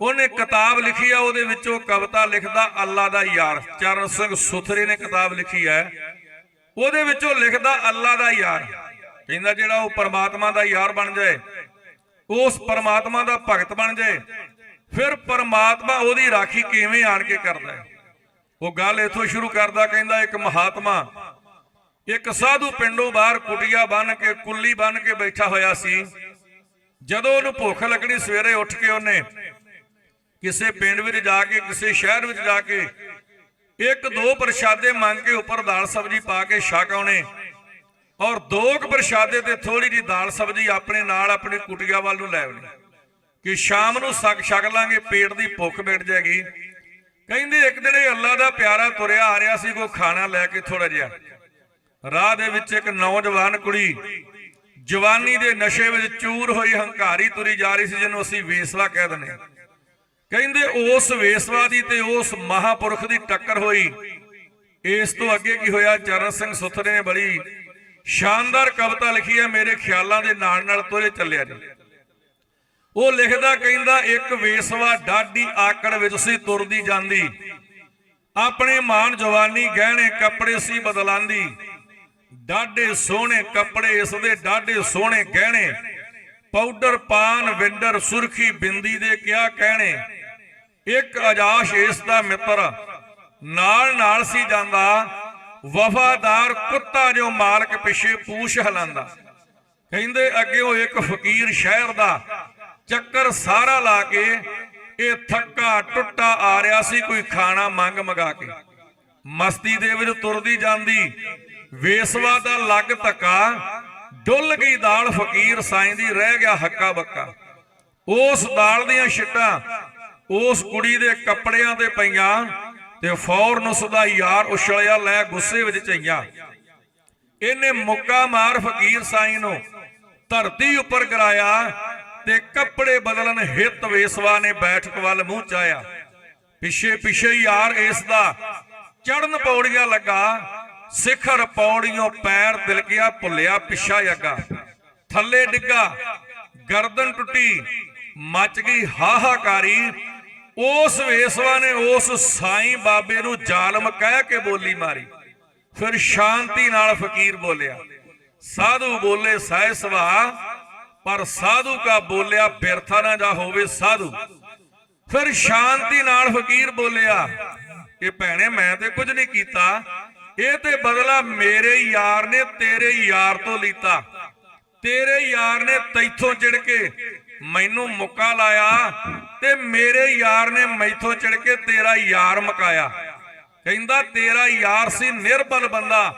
ਉਹਨੇ ਕਿਤਾਬ ਲਿਖੀ ਆ, ਉਹਦੇ ਵਿੱਚ ਉਹ ਕਵਿਤਾ ਲਿਖਦਾ ਅੱਲਾ ਦਾ ਯਾਰ। ਚਰਨ ਸਿੰਘ ਸੁਥਰੇ ਨੇ ਕਿਤਾਬ ਲਿਖੀ ਹੈ। ਉਹਦੇ ਵਿੱਚ ਉਹ ਲਿਖਦਾ ਅੱਲਾ ਦਾ ਯਾਰ। ਕਹਿੰਦਾ ਜਿਹੜਾ ਉਹ ਪਰਮਾਤਮਾ ਦਾ ਯਾਰ ਬਣ ਜਾਏ, ਉਸ ਪਰਮਾਤਮਾ ਦਾ ਭਗਤ ਬਣ ਜਾਏ, ਫਿਰ ਪਰਮਾਤਮਾ ਉਹਦੀ ਰਾਖੀ ਕਿਵੇਂ ਆਣ ਕੇ ਕਰਦਾ ਹੈ? ਉਹ ਗੱਲ ਇੱਥੋਂ ਸ਼ੁਰੂ ਕਰਦਾ, ਕਹਿੰਦਾ ਇੱਕ ਮਹਾਤਮਾ, ਇੱਕ ਸਾਧੂ ਪਿੰਡੋਂ ਬਾਹਰ ਕੁਟੀਆ ਬੰਨ ਕੇ, ਕੁੱਲੀ ਬੰਨ ਕੇ ਬੈਠਾ ਹੋਇਆ ਸੀ। ਜਦੋਂ ਉਹਨੂੰ ਭੁੱਖ ਲੱਗਣੀ, ਸਵੇਰੇ ਉੱਠ ਕੇ ਉਹਨੇ ਕਿਸੇ ਪਿੰਡ ਵਿੱਚ ਜਾ ਕੇ, ਕਿਸੇ ਸ਼ਹਿਰ ਵਿੱਚ ਜਾ ਕੇ, ਇੱਕ ਦੋ ਪ੍ਰਸ਼ਾਦੇ ਮੰਗ ਕੇ ਉੱਪਰ ਦਾਲ ਸਬਜ਼ੀ ਪਾ ਕੇ ਛਕ ਆਉਣੇ ਔਰ ਦੋ ਕੁ ਪ੍ਰਸ਼ਾਦੇ ਤੇ ਥੋੜੀ ਜੀ ਦਾਲ ਸਬਜ਼ੀ ਆਪਣੇ ਨਾਲ ਆਪਣੀ ਕੁਟੀਆ ਵੱਲ ਨੂੰ ਲੈ ਆਉਣੀ ਕਿ ਸ਼ਾਮ ਨੂੰ ਸਕ ਛਕ ਲਾਂਗੇ, ਪੇਟ ਦੀ ਭੁੱਖ ਮਿਟ ਜਾਏਗੀ। ਕਹਿੰਦੇ ਇੱਕ ਦਿਨ ਇਹ ਅੱਲਾ ਦਾ ਪਿਆਰਾ ਤੁਰਿਆ ਆ ਰਿਹਾ ਸੀ, ਕੋਈ ਖਾਣਾ ਲੈ ਕੇ ਥੋੜਾ ਜਿਹਾ। ਰਾਹ ਦੇ ਵਿੱਚ ਇੱਕ ਨੌਜਵਾਨ ਕੁੜੀ, ਜਵਾਨੀ ਦੇ ਨਸ਼ੇ ਵਿੱਚ ਚੂਰ ਹੋਈ, ਹੰਕਾਰੀ ਤੁਰੀ ਜਾ ਰਹੀ ਸੀ, ਜਿਹਨੂੰ ਅਸੀਂ ਵੇਸਲਾ ਕਹਿ ਦਿੰਦੇ ਹਾਂ। ਕਹਿੰਦੇ ਉਸ ਵੇਸਵਾ ਦੀ ਤੇ ਉਸ ਮਹਾਪੁਰਖ ਦੀ ਟੱਕਰ ਹੋਈ। ਇਸ ਤੋਂ ਅੱਗੇ ਕੀ ਹੋਇਆ? ਚਰਨ ਸਿੰਘ ਸੁਥਰੇ ਨੇ ਬੜੀ ਸ਼ਾਨਦਾਰ ਕਵਿਤਾ ਲਿਖੀ ਹੈ, ਮੇਰੇ ਖਿਆਲਾਂ ਦੇ ਨਾਲ ਨਾਲ ਤੋਰੇ ਚੱਲਿਆ ਜੀ। ਉਹ ਲਿਖਦਾ, ਕਹਿੰਦਾ, ਇੱਕ ਵੇਸਵਾ ਡਾਢੀ ਆਕੜ ਵਿੱਚ ਸੀ, ਤੁਰਦੀ ਜਾਂਦੀ। ਆਪਣੇ ਮਾਨ ਜਵਾਨੀ, ਗਹਿਣੇ ਕੱਪੜੇ ਸੀ ਬਦਲਾਂਦੀ। ਡਾਢੇ ਸੋਹਣੇ ਕੱਪੜੇ, ਇਸ ਦੇ ਡਾਢੇ ਸੋਹਣੇ ਗਹਿਣੇ। ਪਾਊਡਰ ਪਾਨ, ਵਿੰਡਰ ਸੁਰਖੀ ਬਿੰਦੀ ਦੇ ਕਿਆ ਕਹਿਣੇ। ਇੱਕ ਅਜਾਸ਼ ਇਸ ਦਾ ਮਿੱਤਰ। ਨਾਲ ਨਾਲ ਸੀ ਜਾਂਦਾ, ਵਫਾਦਾਰ ਕੁੱਤਾ ਜੋ ਮਾਲਕ ਪਿੱਛੇ ਪੂਛ ਹਲਾਂਦਾ ਕਹਿੰਦੇ ਅੱਗੇ ਉਹ ਇੱਕ ਫਕੀਰ ਸ਼ਹਿਰ ਦਾ ਚੱਕਰ ਸਾਰਾ ਲਾ ਕੇ ਇਹ ਥੱਕਾ ਟੁੱਟਾ ਆ ਰਿਹਾ ਸੀ, ਕੋਈ ਖਾਣਾ ਮੰਗ ਮਗਾ ਕੇ। ਮਸਤੀ ਦੇ ਵਿੱਚ ਤੁਰਦੀ ਜਾਂਦੀ, ਵੇਸਵਾ ਦਾ ਲੱਗ ਧੱਕਾ, ਡੁੱਲ ਗਈ ਦਾਲ ਫਕੀਰ ਸਾਈਂ ਦੀ, ਰਹਿ ਗਿਆ ਹੱਕਾ ਬੱਕਾ। ਉਸ ਦਾਲ ਦੀਆਂ ਛਿੱਟਾਂ ਉਸ ਕੁੜੀ ਦੇ ਕੱਪੜਿਆਂ ਤੇ ਪਈਆਂ ਤੇ ਫੌਰਨ ਉਸ ਦਾ ਯਾਰ ਉਛਲਿਆ, ਲੈ ਗੁੱਸੇ ਵਿੱਚ ਚਈਆਂ। ਇਹਨੇ ਮੁੱਕਾ ਮਾਰ ਫਕੀਰ ਸਾਈਂ ਨੂੰ ਧਰਤੀ ਉੱਪਰ ਗਿਰਾਇਆ ਤੇ ਕੱਪੜੇ ਬਦਲਣ ਹਿੱਤ ਵੇਸਵਾ ਨੇ ਬੈਠਕ ਵੱਲ ਮੂੰਹ ਚਾਇਆ। ਪਿੱਛੇ ਪਿੱਛੇ ਯਾਰ ਇਸ ਦਾ ਚੜਨ ਪੌੜੀਆਂ ਲੱਗਾ, ਸਿਖਰ ਪੌੜੀਆਂ ਪੈਰ ਦਿਲ ਗਿਆ ਭੁੱਲਿਆ ਪਿੱਛਾ ਅੱਗਾ। ਥੱਲੇ ਡਿੱਗਾ, ਗਰਦਨ ਟੁੱਟੀ, ਮੱਚ ਗਈ ਹਾਹਾਕਾਰੀ ਉਸ ਵੇਸਵਾ ਨੇ ਉਸ ਸਾਈਂ ਬਾਬੇ ਨੂੰ ਜ਼ਾਲਮ ਕਹਿ ਕੇ ਬੋਲੀ ਮਾਰੀ। ਫਿਰ ਸ਼ਾਂਤੀ ਨਾਲ ਫਕੀਰ ਬੋਲਿਆ, ਸਾਧੂ ਬੋਲੇ ਸਹਿ ਸੁਭਾ ਪਰ ਸਾਧੂ ਕਾ ਬੋਲਿਆ ਬਿਰਥਾ ਨਾ ਜਾ ਹੋਵੇ ਸਾਧੂ। ਫਿਰ ਸ਼ਾਂਤੀ ਨਾਲ ਫਕੀਰ ਬੋਲਿਆ ਇਹ ਭੈਣੇ ਮੈਂ ਤੇ ਕੁਝ ਨਹੀਂ ਕੀਤਾ, ਇਹ ਤੇ ਬਦਲਾ ਮੇਰੇ ਯਾਰ ਨੇ ਤੇਰੇ ਯਾਰ ਤੋਂ ਲੀਤਾ। ਤੇਰੇ ਯਾਰ ਨੇ ਤੈਥੋਂ ਚਿੜ ਕੇ ਮੈਨੂੰ ਮੁੱਕਾ ਲਾਇਆ ਤੇ ਮੇਰੇ ਯਾਰ ਨੇ ਮੈਥੋਂ ਚਿੜ ਕੇ ਤੇਰਾ ਯਾਰ ਮਕਾਇਆ। ਕਹਿੰਦਾ, ਤੇਰਾ ਯਾਰ ਸੀ ਨਿਰਬਲ ਬੰਦਾ।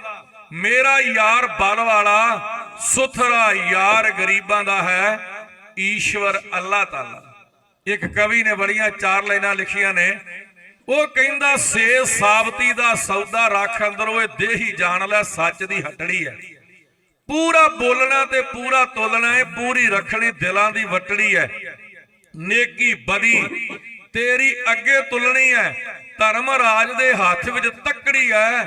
ਮੇਰਾ ਯਾਰ ਬਲ ਵਾਲਾ, ਸੁਥਰਾ ਯਾਰ ਗਰੀਬਾਂ ਦਾ ਹੈ, ਈਸ਼ਵਰ ਅੱਲਾਹ ਤਾਲਾ। ਇੱਕ ਕਵੀ ਨੇ ਬੜੀਆਂ ਚਾਰ ਲਾਈਨਾਂ ਲਿਖੀਆਂ ਨੇ। ਉਹ ਕਹਿੰਦਾ ਸੇ ਸਾਬਤੀ ਦਾ ਸੌਦਾ ਰੱਖ ਅੰਦਰ ਓਏ ਦੇਹੀ ਜਾਣ ਲੈ, ਸੱਚ ਦੀ ਹੱਟੜੀ ਹੈ। ਪੂਰਾ ਬੋਲਣਾ ਤੇ ਪੂਰਾ ਤੋਲਣਾ ਹੈ ਪੂਰੀ ਰੱਖਣੀ ਦਿਲਾਂ ਦੀ ਵਟੜੀ ਹੈ ਨੇਕੀ ਬਦੀ, ਤੇਰੀ ਅੱਗੇ ਤੁਲਣੀ ਹੈ ਧਰਮ ਰਾਜ ਦੇ ਹੱਥ ਵਿੱਚ ਤੱਕੜੀ ਹੈ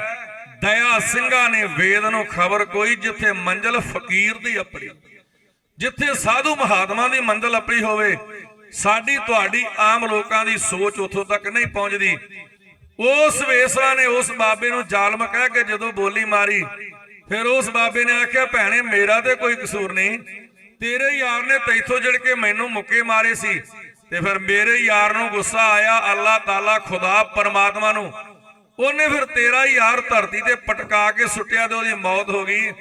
ਦਇਆ ਸਿੰਘਾਂ ਨੇ ਵੇਦ ਨੂੰ ਖਬਰ ਕੋਈ ਜਿੱਥੇ ਮੰਜ਼ਲ ਫਕੀਰ ਦੀ ਆਪਣੀ ਜਿੱਥੇ ਸਾਧੂ ਮਹਾਤਮਾ ਦੀ ਮੰਜ਼ਲ ਆਪਣੀ ਹੋਵੇ, ਸਾਡੀ ਤੁਹਾਡੀ ਆਮ ਲੋਕਾਂ ਦੀ ਸੋਚ ਉੱਥੋਂ ਤੱਕ ਨਹੀਂ ਪਹੁੰਚਦੀ। ਉਸ ਵੇਸਵਾ ਨੇ ਉਸ ਬਾਬੇ ਨੂੰ ਜ਼ਾਲਮ ਕਹਿ ਕੇ ਜਦੋਂ ਬੋਲੀ ਮਾਰੀ ਫਿਰ ਉਸ ਬਾਬੇ ਨੇ ਆਖਿਆ, ਭੈਣੇ, ਮੇਰਾ ਤੇ ਕੋਈ ਕਸੂਰ ਨਹੀਂ। ਤੇਰੇ ਯਾਰ ਨੇ ਤੈਥੋਂ ਜੜ ਕੇ ਮੈਨੂੰ ਮੁੱਕੇ ਮਾਰੇ ਸੀ। ਤੇ ਫਿਰ ਮੇਰੇ ਯਾਰ ਨੂੰ ਗੁੱਸਾ ਆਇਆ, ਅੱਲਾਹ ਤਾਲਾ ਖੁਦਾ ਪਰਮਾਤਮਾ ਨੂੰ। ਉਹਨੇ ਫਿਰ ਤੇਰਾ ਯਾਰ ਧਰਤੀ ਤੇ ਪਟਕਾ ਕੇ ਸੁੱਟਿਆ ਤੇ ਉਹਦੀ ਮੌਤ ਹੋ ਗਈ।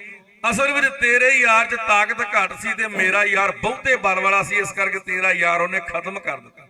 ਅਸਲ ਵਿੱਚ ਤੇਰੇ ਯਾਰ 'ਚ ਤਾਕਤ ਘੱਟ ਸੀ ਤੇ ਮੇਰਾ ਯਾਰ ਬਹੁਤੇ ਬਲ ਵਾਲਾ ਸੀ, ਇਸ ਕਰਕੇ ਤੇਰਾ ਯਾਰ ਉਹਨੇ ਖਤਮ ਕਰ ਦਿੱਤਾ।